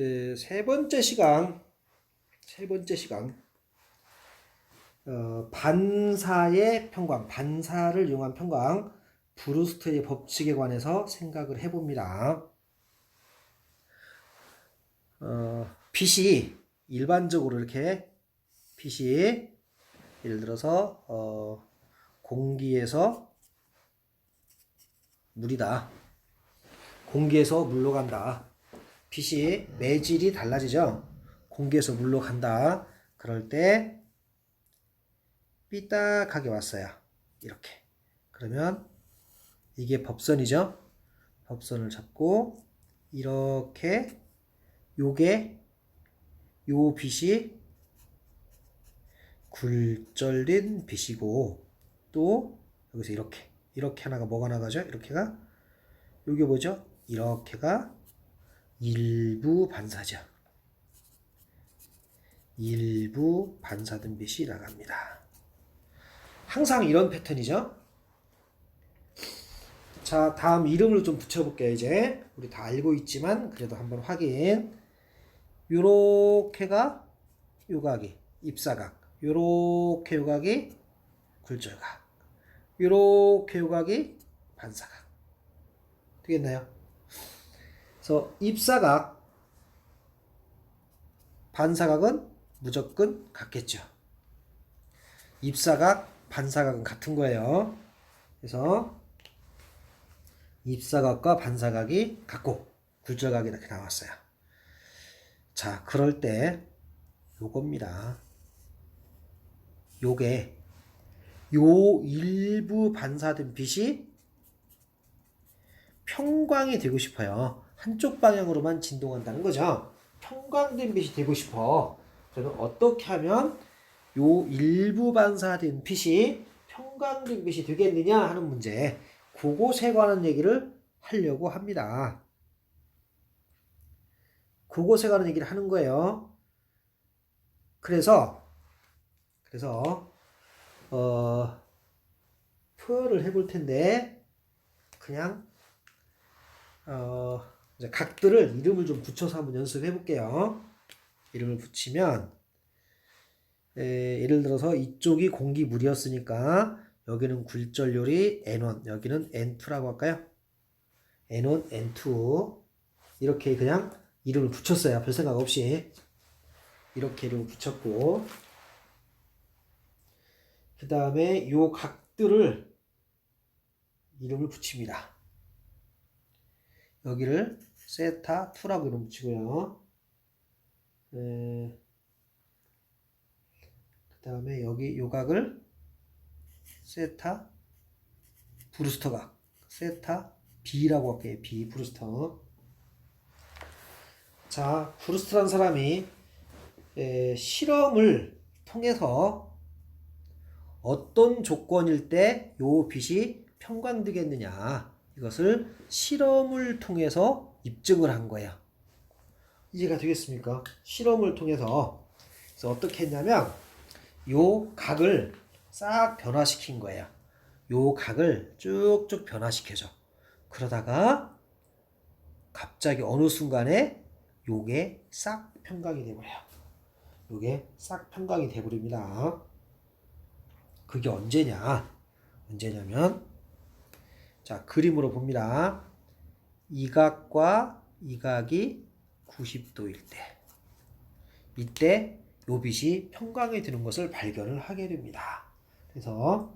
네, 세 번째 시간, 세 번째 시간, 어, 반사의 평광, 반사를 이용한 평광, 브루스트의 법칙에 관해서 생각을 해봅니다. 어, 빛이 일반적으로 이렇게 빛이 예를 들어서 어, 공기에서 물이다. 공기에서 물로 간다. 빛이 매질이 달라지죠. 공기에서 물로 간다. 그럴 때 삐딱하게 왔어요. 이렇게. 그러면 이게 법선이죠. 법선을 잡고 이렇게 요게 요 빛이 굴절된 빛이고 또 여기서 이렇게 이렇게 하나가 뭐가 나가죠? 이렇게가 요게 뭐죠? 이렇게가 일부 반사죠. 일부 반사된 빛이 나갑니다. 항상 이런 패턴이죠. 자, 다음 이름을 좀 붙여볼게요, 이제. 우리 다 알고 있지만, 그래도 한번 확인. 요렇게가 요각이, 입사각. 요렇게 요각이 굴절각. 요렇게 요각이 반사각. 되겠나요? 그래서 입사각, 반사각은 무조건 같겠죠. 입사각, 반사각은 같은 거예요. 그래서 입사각과 반사각이 같고 굴절각이 이렇게 나왔어요. 자, 그럴 때 요겁니다. 요게 요 일부 반사된 빛이 평광이 되고 싶어요. 한쪽 방향으로만 진동한다는 거죠. 평광된 빛이 되고 싶어. 저는 어떻게 하면 요 일부 반사된 빛이 평광된 빛이 되겠느냐 하는 문제. 그것에 관한 얘기를 하려고 합니다. 그것에 관한 얘기를 하는 거예요. 그래서 그래서 어 표현을 해볼 텐데 그냥 어 이제 각들을 이름을 좀 붙여서 한번 연습해 볼게요. 이름을 붙이면 에, 예를 들어서 이쪽이 공기 물이었으니까 여기는 굴절률이 N1, 여기는 N2라고 할까요? N1, N2 이렇게 그냥 이름을 붙였어요. 별 생각 없이 이렇게 이름을 붙였고 그 다음에 요 각들을 이름을 붙입니다. 여기를 세타 2라고 이름 붙이고요. 그 다음에 여기 요 각을 세타 브루스터 각 세타 B라고 할게요. B 브루스터 자 브루스터란 사람이 에, 실험을 통해서 어떤 조건일 때 요 빛이 평광되겠느냐 이것을 실험을 통해서 입증을 한 거예요. 이해가 되겠습니까? 실험을 통해서 그래서 어떻게 했냐면 요 각을 싹 변화시킨 거예요. 요 각을 쭉쭉 변화시켜줘. 그러다가 갑자기 어느 순간에 요게 싹 평광이 돼버려요. 요게 싹 평광이 돼버립니다. 그게 언제냐? 언제냐면 자 그림으로 봅니다. 이 각과 이 각이 90도일 때 이때 요 빛이 평광이 드는 것을 발견을 하게 됩니다. 그래서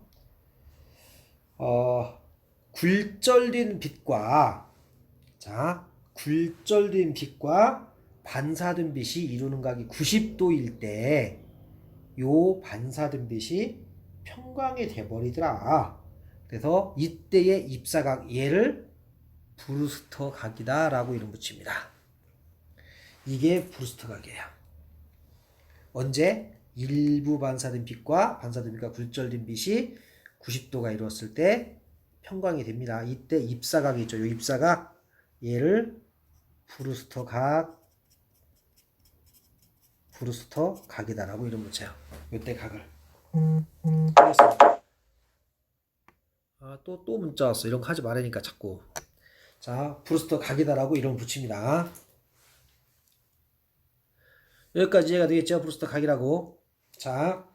어, 굴절된 빛과 자 굴절된 빛과 반사된 빛이 이루는 각이 90도일 때 요 반사된 빛이 평광이 돼버리더라. 그래서 이때의 입사각 얘를 브루스터 각이다 라고 이름 붙입니다. 이게 브루스터 각이에요. 언제 일부 반사된 빛과 반사된 빛과 굴절된 빛이 90도가 이루었을 때 평광이 됩니다. 이때 입사각이 있죠. 이 입사각 얘를 브루스터 각 브루스터 각이다라고 이름 붙여요. 이때 각을 알겠습니다. 아, 또, 또 문자 왔어. 이런 거 하지 말으니까 자꾸. 자, 브루스터 각이다라고 이름 붙입니다. 여기까지 이해가 되겠죠? 브루스터 각이라고. 자,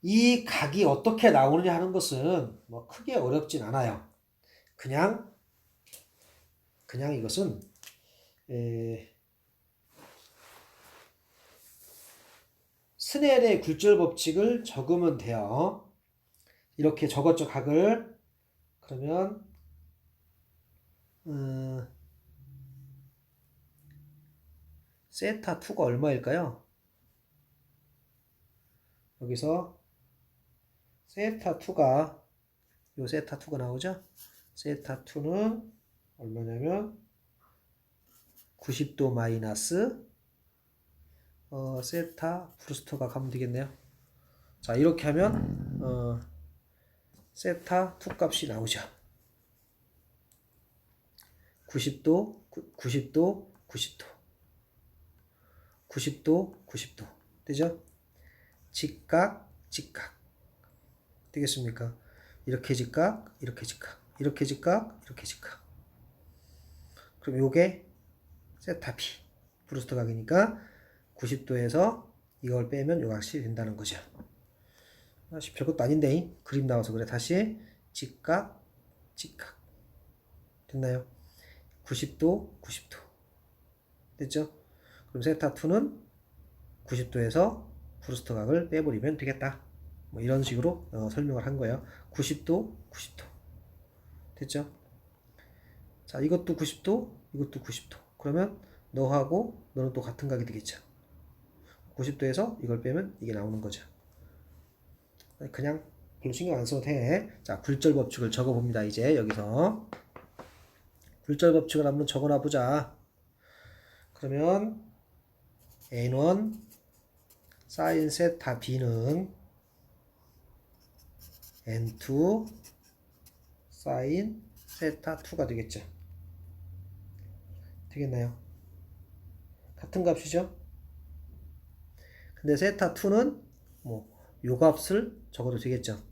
이 각이 어떻게 나오느냐 하는 것은 뭐 크게 어렵진 않아요. 그냥 그냥 이것은 에, 스넬의 굴절 법칙을 적으면 돼요. 이렇게 적었죠 각을. 그러면 음, 세타 2가 얼마일까요? 여기서 세타 2가 요 세타 2가 나오죠? 세타 2는 얼마냐면 90도 마이너스 어, 세타 브루스터가 가면 되겠네요. 자 이렇게 하면 어, 세타 2 값이 나오죠. 90도, 90도, 90도. 90도, 90도. 되죠? 직각, 직각. 되겠습니까? 이렇게 직각, 이렇게 직각. 이렇게 직각, 이렇게 직각. 그럼 요게 세타 B. 브루스터 각이니까 90도에서 이걸 빼면 요 각이 된다는 거죠. 다시 별것도 아닌데 그림 나와서 그래. 다시 직각, 직각. 됐나요? 90도, 90도. 됐죠? 그럼 세타 2는 90도에서 브루스터 각을 빼버리면 되겠다. 뭐 이런 식으로 어, 설명을 한 거예요. 90도, 90도. 됐죠? 자, 이것도 90도, 이것도 90도. 그러면 너하고 너는 또 같은 각이 되겠죠. 90도에서 이걸 빼면 이게 나오는 거죠. 그냥 신경 안 써도 돼. 자, 굴절 법칙을 적어 봅니다. 이제 여기서. 굴절 법칙을 한번 적어놔 보자. 그러면 n1 사인 세타 b는 n2 사인 세타 2가 되겠죠. 되겠나요? 같은 값이죠? 근데 세타 2는 뭐 요 값을 적어도 되겠죠.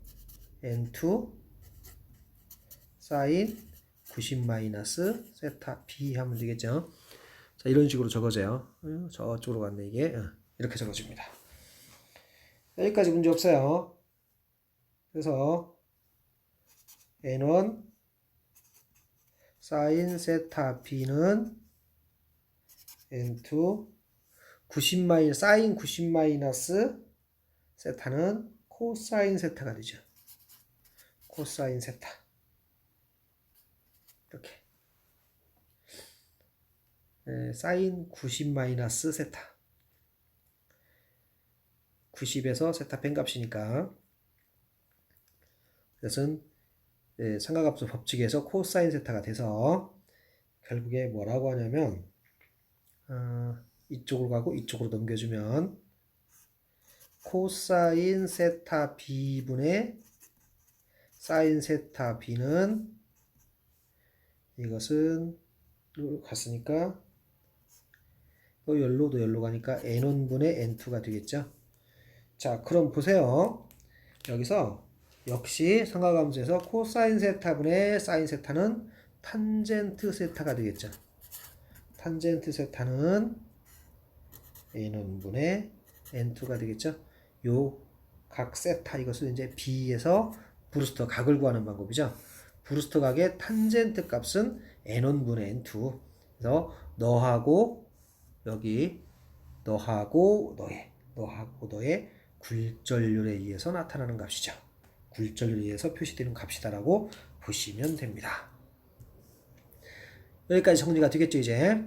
n2 사인 90 마이너스 세타 b 하면 되겠죠. 자 이런 식으로 적어져요. 어, 저쪽으로 갔네 이게 어, 이렇게 적어집니다. 여기까지 문제 없어요. 그래서 n1 사인 세타 b는 n2 90 마이 사인 90 마이너스 세타는 코사인 세타가 되죠. 코사인 세타. 이렇게. 에, 사인 90 마이너스 세타. 90에서 세타 뺀 값이니까. 이것은 에, 삼각함수 법칙에서 코사인 세타가 돼서 결국에 뭐라고 하냐면 어, 이쪽으로 가고 이쪽으로 넘겨주면 코사인 세타 b분의 사인 세타 b는 이것은 갔으니까 또 열로도 열로 가니까 n1분의 n2가 되겠죠. 자, 그럼 보세요. 여기서 역시 삼각함수에서 코사인 세타분의 사인 세타는 탄젠트 세타가 되겠죠. 탄젠트 세타는 n1분의 n2가 되겠죠. 요각 세타 이것을 이제 b에서 브루스터 각을 구하는 방법이죠. 브루스터 각의 탄젠트 값은 n1분의 n2. 그래서 너하고 여기 너하고 너의 너하고 너의 굴절률에 의해서 나타나는 값이죠. 굴절률에 의해서 표시되는 값이다라고 보시면 됩니다. 여기까지 정리가 되겠죠 이제.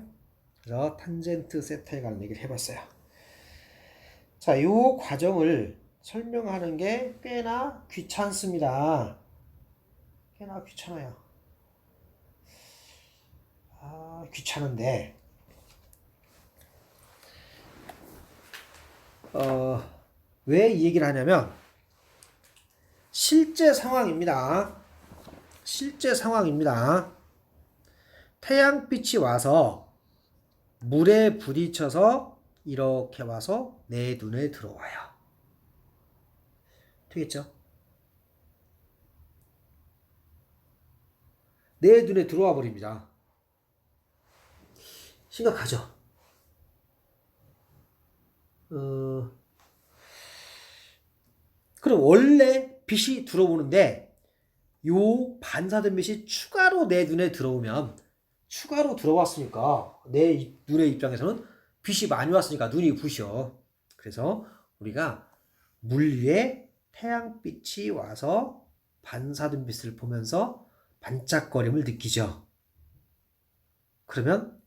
그래서 탄젠트 세타에 관한 얘기를 해봤어요. 자, 이 과정을 설명하는 게 꽤나 귀찮습니다. 꽤나 귀찮아요. 아, 귀찮은데, 어, 왜 이 얘기를 하냐면, 실제 상황입니다. 실제 상황입니다. 태양빛이 와서 물에 부딪혀서 이렇게 와서 내 눈에 들어와요. 되겠죠? 내 눈에 들어와 버립니다. 심각하죠? 어, 그럼 원래 빛이 들어오는데 요 반사된 빛이 추가로 내 눈에 들어오면 추가로 들어왔으니까 내 눈의 입장에서는 빛이 많이 왔으니까 눈이 부셔. 그래서 우리가 물 위에 태양빛이 와서 반사된 빛을 보면서 반짝거림을 느끼죠. 그러면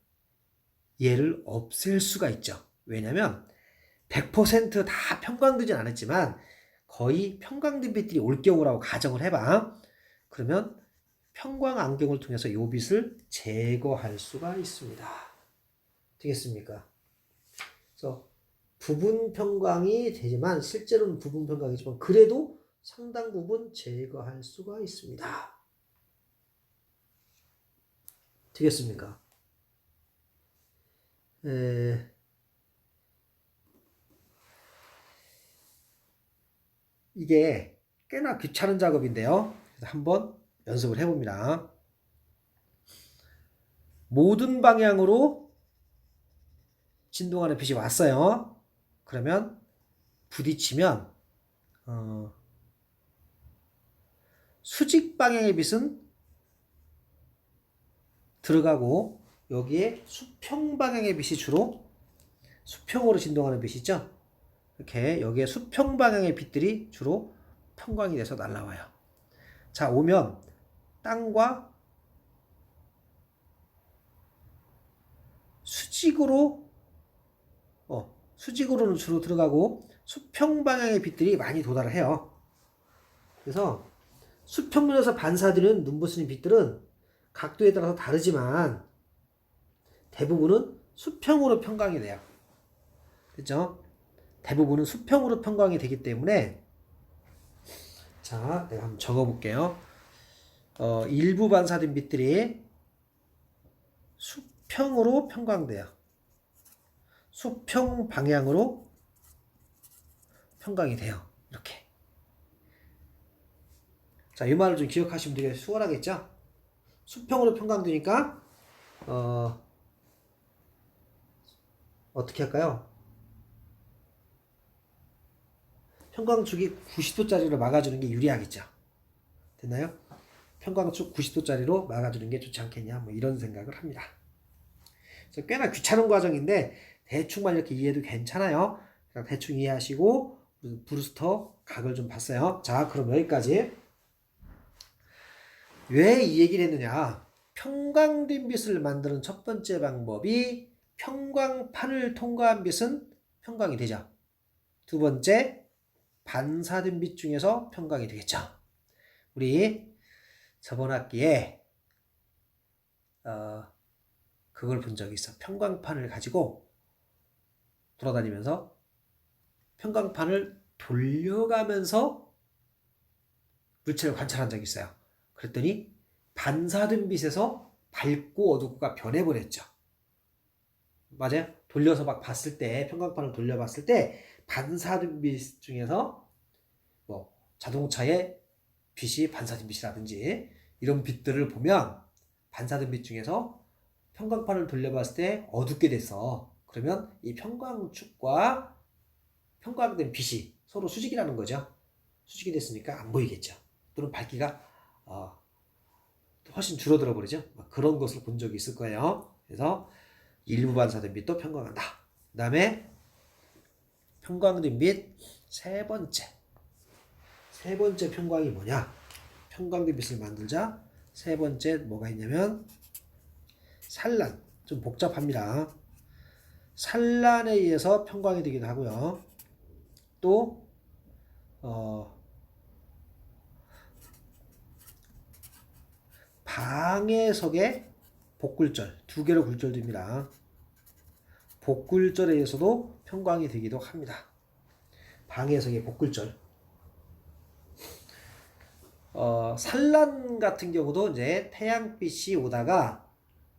얘를 없앨 수가 있죠. 왜냐면 100%다 평광되진 않았지만 거의 평광된 빛들이 올 경우라고 가정을 해봐. 그러면 평광 안경을 통해서 이 빛을 제거할 수가 있습니다. 되겠습니까? 그래서 부분 평광이 되지만 실제로는 부분 평광이지만 그래도 상당 부분 제거할 수가 있습니다. 되겠습니까? 에... 이게 꽤나 귀찮은 작업인데요. 한번 연습을 해봅니다. 모든 방향으로 진동하는 빛이 왔어요. 그러면 부딪히면 어, 수직 방향의 빛은 들어가고 여기에 수평 방향의 빛이 주로 수평으로 진동하는 빛이죠. 이렇게 여기에 수평 방향의 빛들이 주로 평광이 돼서 날라와요. 자, 오면 땅과 수직으로 어, 수직으로는 주로 들어가고 수평 방향의 빛들이 많이 도달을 해요. 그래서 수평면에서 반사되는 눈부신 빛들은 각도에 따라서 다르지만 대부분은 수평으로 평광이 돼요. 그죠? 대부분은 수평으로 평광이 되기 때문에 자, 내가 한번 적어 볼게요. 어, 일부 반사된 빛들이 수평으로 평광돼요. 수평 방향으로 평광이 돼요. 이렇게. 자, 이 말을 좀 기억하시면 되게 수월하겠죠? 수평으로 평광되니까 어, 어떻게 할까요? 평광축이 90도짜리로 막아주는 게 유리하겠죠. 됐나요? 평광축 90도짜리로 막아주는 게 좋지 않겠냐, 뭐 이런 생각을 합니다. 그래서 꽤나 귀찮은 과정인데 대충만 이렇게 이해해도 괜찮아요. 그냥 대충 이해하시고 브루스터 각을 좀 봤어요. 자, 그럼 여기까지. 왜 이 얘기를 했느냐? 평광된 빛을 만드는 첫 번째 방법이 평광판을 통과한 빛은 평광이 되죠. 두 번째, 반사된 빛 중에서 평광이 되겠죠. 우리 저번 학기에 어, 그걸 본 적이 있어. 평광판을 가지고 돌아다니면서 평광판을 돌려가면서 물체를 관찰한 적이 있어요. 그랬더니 반사된 빛에서 밝고 어둡고가 변해버렸죠. 맞아요? 돌려서 막 봤을 때, 평광판을 돌려봤을 때, 반사된 빛 중에서 뭐 자동차의 빛이 반사된 빛이라든지 이런 빛들을 보면 반사된 빛 중에서 평광판을 돌려봤을 때 어둡게 됐어. 그러면 이 평광축과 평광된 빛이 서로 수직이라는 거죠. 수직이 됐으니까 안 보이겠죠. 또는 밝기가 어, 훨씬 줄어들어 버리죠. 그런 것을 본 적이 있을 거예요. 그래서 일부 반사된 빛도 평광한다. 그 다음에 평광된 빛 세 번째. 세 번째 평광이 뭐냐? 평광된 빛을 만들자. 세 번째 뭐가 있냐면 산란. 좀 복잡합니다. 산란에 의해서 평광이 되기도 하고요. 또 어, 방해석의 복굴절 두 개로 굴절됩니다. 복굴절에 의해서도 평광이 되기도 합니다. 방해석의 복굴절. 어, 산란 같은 경우도 이제 태양빛이 오다가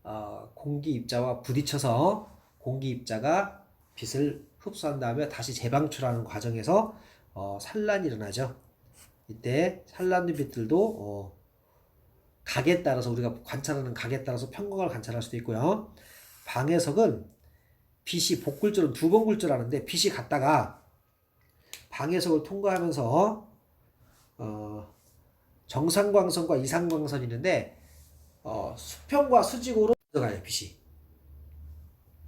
어, 공기 입자와 부딪혀서 공기 입자가 빛을 흡수한 다음에 다시 재방출하는 과정에서 어, 산란이 일어나죠. 이때 산란된 빛들도 어, 각에 따라서 우리가 관찰하는 각에 따라서 평광을 관찰할 수도 있고요. 방해석은 빛이 복굴절은 두 번 굴절하는데 빛이 갔다가 방해석을 통과하면서 어, 정상광선과 이상광선이 있는데 어, 수평과 수직으로 들어가요 빛이.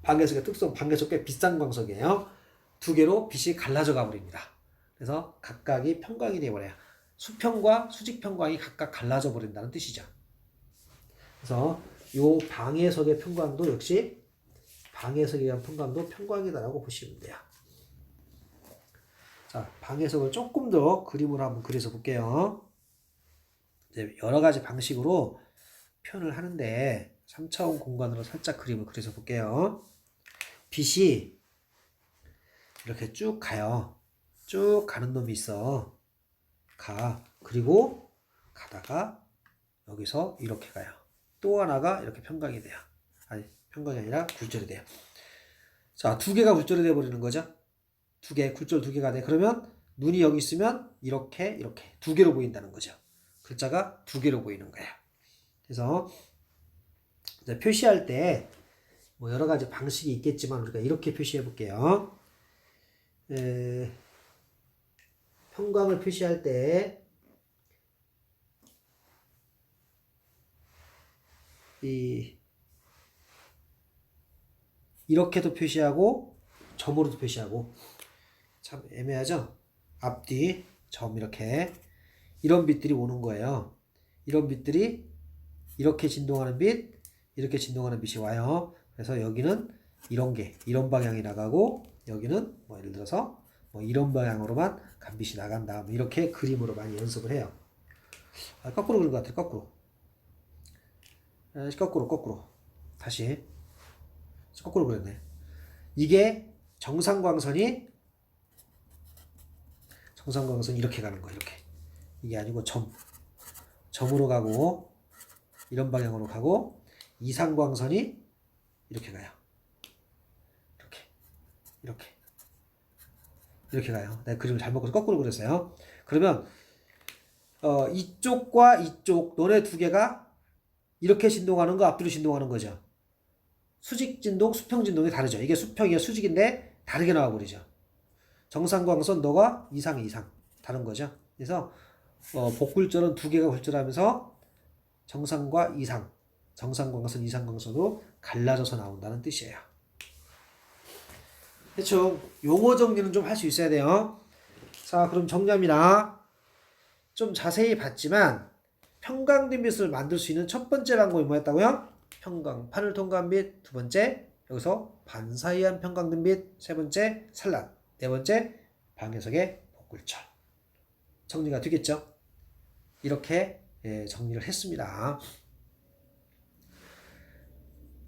방해석의 특성, 방해석 꽤 비싼 광석이에요. 두 개로 빛이 갈라져 가버립니다. 그래서 각각이 평광이 되어버려요. 수평과 수직 평광이 각각 갈라져 버린다는 뜻이죠. 그래서 요 방해석의 평광도 역시 방해석에 의한 평광도 평광이다라고 보시면 돼요. 자, 방해석을 조금 더 그림으로 한번 그려서 볼게요. 이제 여러 가지 방식으로 표현을 하는데 3차원 공간으로 살짝 그림을 그려서 볼게요. 빛이 이렇게 쭉 가요. 쭉 가는 놈이 있어. 가. 그리고 가다가 여기서 이렇게 가요. 또 하나가 이렇게 평강이 돼요. 아니, 평강이 아니라 굴절이 돼요. 자, 두 개가 굴절이 되어 버리는 거죠. 두 개, 굴절 두 개가 돼. 그러면 눈이 여기 있으면 이렇게, 이렇게 두 개로 보인다는 거죠. 글자가 두 개로 보이는 거예요. 그래서 이제 표시할 때 뭐 여러 가지 방식이 있겠지만 우리가 이렇게 표시해 볼게요. 에, 평광을 표시할 때 이, 이렇게도 표시하고 점으로도 표시하고 참 애매하죠? 앞뒤 점 이렇게 이런 빛들이 오는 거예요. 이런 빛들이 이렇게 진동하는 빛, 이렇게 진동하는 빛이 와요. 그래서 여기는 이런 게 이런 방향이 나가고 여기는 뭐 예를 들어서 뭐 이런 방향으로만 간빛이 나간다. 뭐 이렇게 그림으로 많이 연습을 해요. 아, 거꾸로 그린 것 같아요. 거꾸로. 아, 거꾸로 거꾸로. 다시. 거꾸로 그렸네. 이게 정상광선이 정상광선이 이렇게 가는 거예요. 이렇게. 이게 아니고 점. 점으로 가고 이런 방향으로 가고 이상광선이 이렇게 가요. 이렇게. 이렇게. 이렇게 가요. 내가 그림을 잘못 그려서 거꾸로 그렸어요. 그러면 어, 이쪽과 이쪽 너네 두 개가 이렇게 진동하는 거 앞뒤로 진동하는 거죠. 수직 진동, 수평 진동이 다르죠. 이게 수평이야 수직인데 다르게 나와 버리죠. 정상광선 너가 이상 이상 다른 거죠. 그래서 어, 복굴절은 두 개가 굴절하면서 정상과 이상, 정상광선, 이상광선으로 갈라져서 나온다는 뜻이에요. 대충 용어 정리는 좀 할 수 있어야 돼요. 자, 그럼 정리합니다. 좀 자세히 봤지만 평강된 빛을 만들 수 있는 첫 번째 방법이 뭐였다고요? 평강판을 통과한 빛, 두 번째 여기서 반사이한 평강된 빛, 세 번째 산란, 네 번째 방해석의 복굴철. 정리가 되겠죠? 이렇게 예, 정리를 했습니다.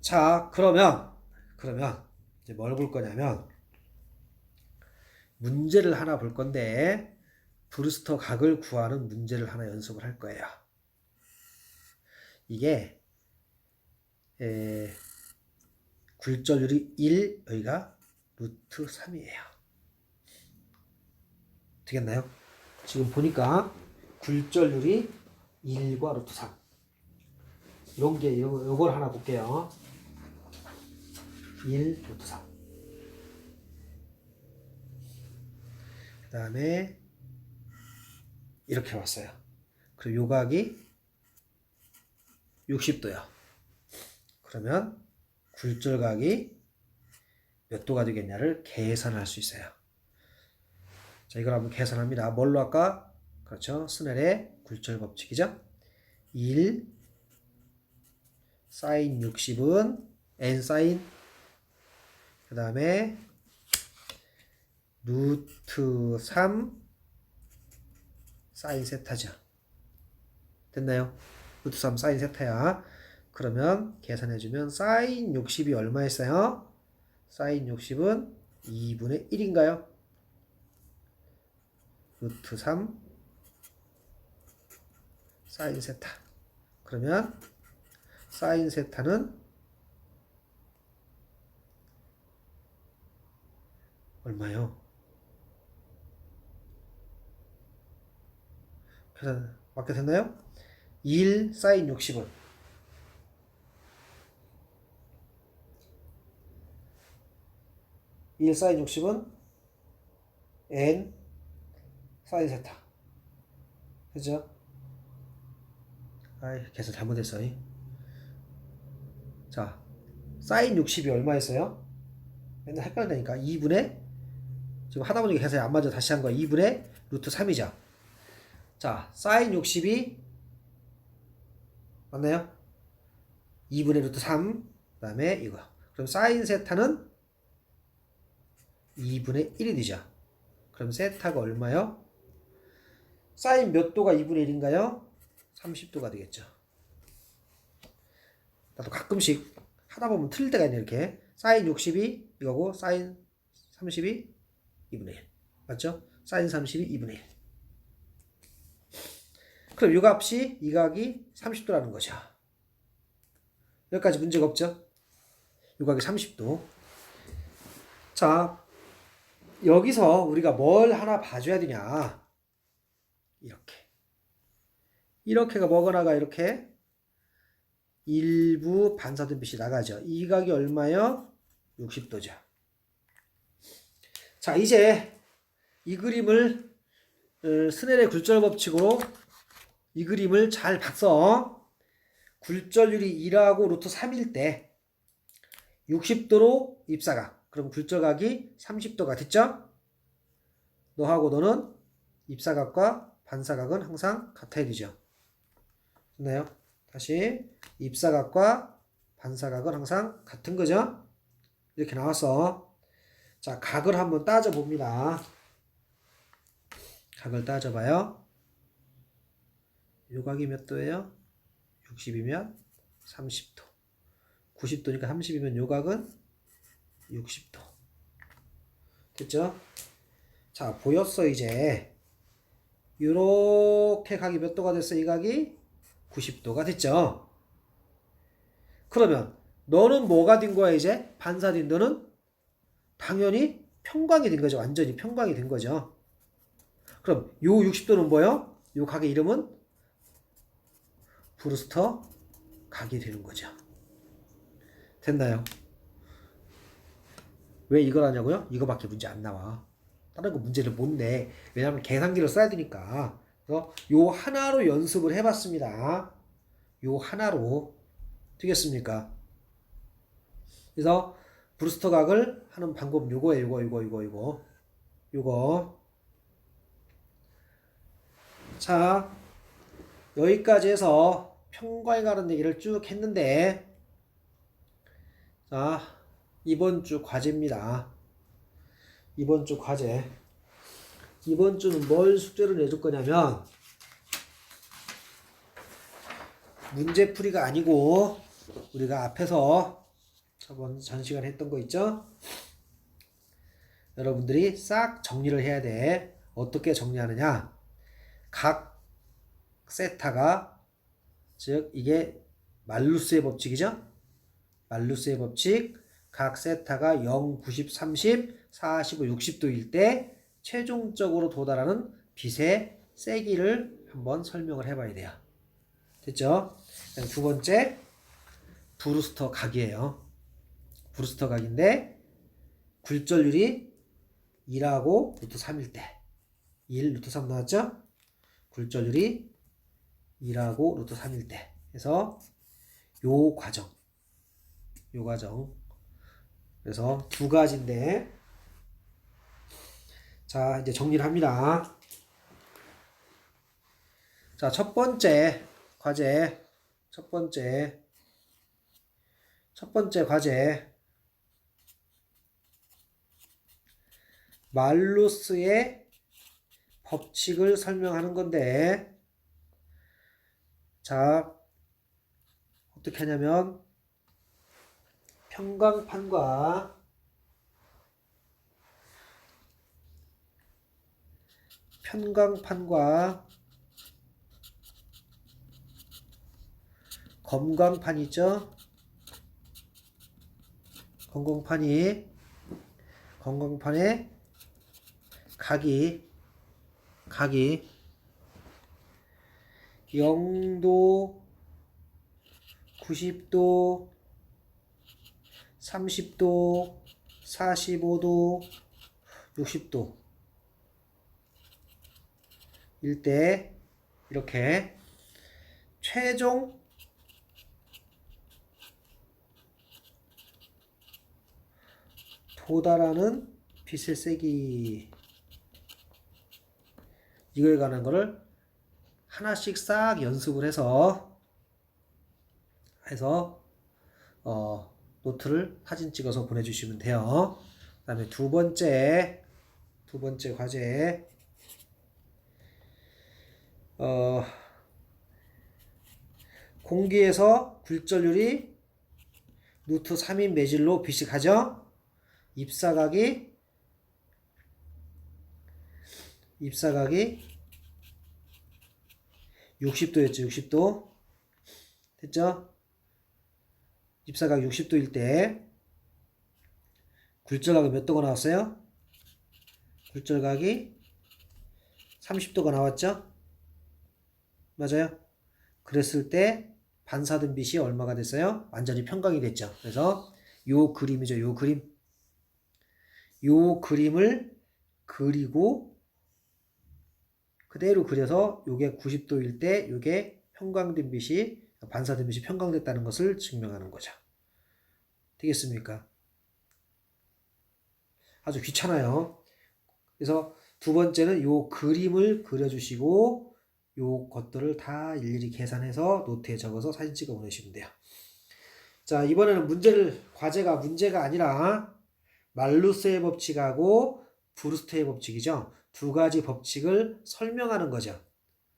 자, 그러면 그러면 이제 뭘 볼 거냐면 문제를 하나 볼 건데 브루스터 각을 구하는 문제를 하나 연습을 할 거예요. 이게 에, 굴절률이 1 여기가 루트 3이에요. 되겠나요? 지금 보니까 굴절률이 1과 루트 3 이런 게 요, 요걸 하나 볼게요. 1 루트 3 그 다음에 이렇게 왔어요. 그리고 요각이 60도요. 그러면 굴절각이 몇 도가 되겠냐를 계산할 수 있어요. 자, 이걸 한번 계산합니다. 뭘로 할까? 그렇죠. 스넬의 굴절 법칙이죠. 1 사인 60은 n 사인 그 다음에 루트 3 사인 세타죠. 됐나요? 루트 3 사인 세타야. 그러면 계산해주면 사인 60이 얼마였어요? 사인 60은 2분의 1인가요? 루트 3 사인 세타. 그러면 사인 세타는 얼마요? 계산 맞게 됐나요? 1 사인 60은 1 사인 60은 n 사인 세타 그죠? 아이, 계속 잘못했어. 이. 자, 사인 60이 얼마였어요? 맨날 헷갈리니까 2분의 지금 하다 보니까 계산이 안 맞아 다시 한 거야. 2분의 루트 3이죠. 자, 사인 60이 맞나요? 2분의 루트 3 그 다음에 이거. 그럼 사인 세타는 2분의 1이 되죠. 그럼 세타가 얼마요? 사인 몇 도가 2분의 1인가요? 30도가 되겠죠. 나도 가끔씩 하다 보면 틀릴 때가 있네 이렇게 사인 60이 이거고 사인 30이 2분의 1 맞죠? 사인 30이 2분의 1 그럼 이 값이 이 각이 30도라는 거죠. 여기까지 문제가 없죠? 이 각이 30도 자 여기서 우리가 뭘 하나 봐줘야 되냐 이렇게 이렇게가 뭐거나가 이렇게 일부 반사된 빛이 나가죠. 이 각이 얼마요? 60도죠. 자, 이제 이 그림을 어, 스넬의 굴절 법칙으로 이 그림을 잘 봤어. 굴절률이 2하고 루트 3일 때 60도로 입사각. 그럼 굴절각이 30도가 됐죠? 너하고 너는 입사각과 반사각은 항상 같아야 되죠. 됐나요? 다시 입사각과 반사각은 항상 같은 거죠? 이렇게 나왔어. 자, 각을 한번 따져 봅니다. 각을 따져 봐요. 요 각이 몇 도예요? 60이면 30도. 90도니까 30이면 요 각은 60도. 됐죠? 자, 보였어 이제. 요렇게 각이 몇 도가 됐어? 이 각이 90도가 됐죠. 그러면 너는 뭐가 된 거야 이제? 반사된 너는 당연히 평광이 된 거죠. 완전히 평광이 된 거죠. 그럼 요 60도는 뭐요? 요 각의 이름은 브루스터 각이 되는 거죠. 됐나요? 왜 이걸 하냐고요? 이거밖에 문제 안 나와. 다른 거 문제를 못 내. 왜냐면 계산기를 써야 되니까. 그래서 요 하나로 연습을 해봤습니다. 요 하나로 되겠습니까? 그래서 브루스터 각을 하는 방법 요거예요. 요거 요거 요거 요거 요거 자 여기까지 해서 평과에 가는 얘기를 쭉 했는데 자 이번 주 과제입니다. 이번 주 과제 이번 주는 뭘 숙제를 내줄 거냐면 문제풀이가 아니고 우리가 앞에서 저번 전 시간에 했던 거 있죠? 여러분들이 싹 정리를 해야 돼. 어떻게 정리하느냐? 각 세타가 즉 이게 말루스의 법칙이죠? 말루스의 법칙 각 세타가 0, 90, 30, 45, 60도일 때 최종적으로 도달하는 빛의 세기를 한번 설명을 해봐야 돼요. 됐죠? 두 번째 브루스터 각이에요. 브루스터 각인데 굴절률이 2하고 루트 3일 때. 1, 루트 3 나왔죠? 굴절률이 2하고 루트 3일 때. 그래서 요 과정. 요 과정. 그래서 두 가지인데. 자 이제 정리를 합니다. 자 첫 번째 과제. 첫 번째. 첫 번째 과제 말루스의 법칙을 설명하는 건데 자 어떻게 하냐면 평광판과 편광판과 있죠? 검광판이 검광판에 각이 각이. 0도 90도 30도 45도 60도. 일때 이렇게 최종 도달하는 빛의 세기 이거에 관한 거를 하나씩 싹 연습을 해서 해서 어, 노트를 사진 찍어서 보내주시면 돼요. 그 다음에 두 번째 두 번째 과제 어, 공기에서 굴절율이 루트 3인 매질로 가죠. 입사각이 입사각이 60도였죠. 60도. 됐죠? 입사각 60도일 때 굴절각이 몇 도가 나왔어요? 굴절각이 30도가 나왔죠? 맞아요? 그랬을 때 반사된 빛이 얼마가 됐어요? 완전히 평강이 됐죠. 그래서 요 그림이죠. 요 그림. 요 그림을 그리고 그대로 그려서 요게 90도일 때 요게 평광된 빛이 반사된 빛이 평광됐다는 것을 증명하는 거죠. 되겠습니까? 아주 귀찮아요. 그래서 두 번째는 요 그림을 그려주시고 요 것들을 다 일일이 계산해서 노트에 적어서 사진 찍어 보내시면 돼요. 자, 이번에는 문제를, 과제가 문제가 아니라 말루스의 법칙하고 브루스트의 법칙이죠. 두 가지 법칙을 설명하는 거죠.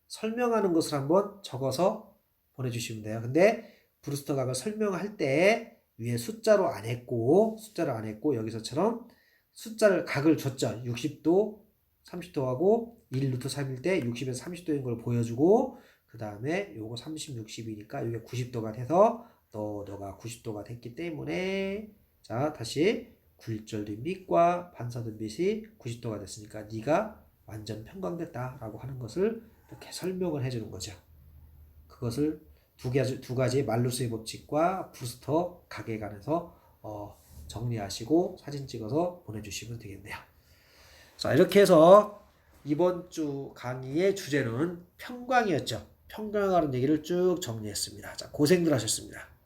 설명하는 것을 한번 적어서 보내주시면 돼요. 근데 브루스터 각을 설명할 때 위에 숫자로 안 했고, 숫자를 안 했고, 여기서처럼 숫자를 각을 줬죠. 60도, 30도하고 1루트 3일 때 60에서 30도인 걸 보여주고, 그 다음에 요거 30, 60이니까 이게 90도가 돼서 너, 너가 90도가 됐기 때문에 자, 다시 굴절된 빛과 반사된 빛이 90도가 됐으니까 네가 완전 평광됐다라고 하는 것을 이렇게 설명을 해주는 거죠. 그것을 두 가지 두 가지 말루스의 법칙과 부스터 관해서 어, 정리하시고 사진 찍어서 보내주시면 되겠네요. 자 이렇게 해서 이번 주 강의의 주제는 평광이었죠. 평광하는 얘기를 쭉 정리했습니다. 자 고생들 하셨습니다.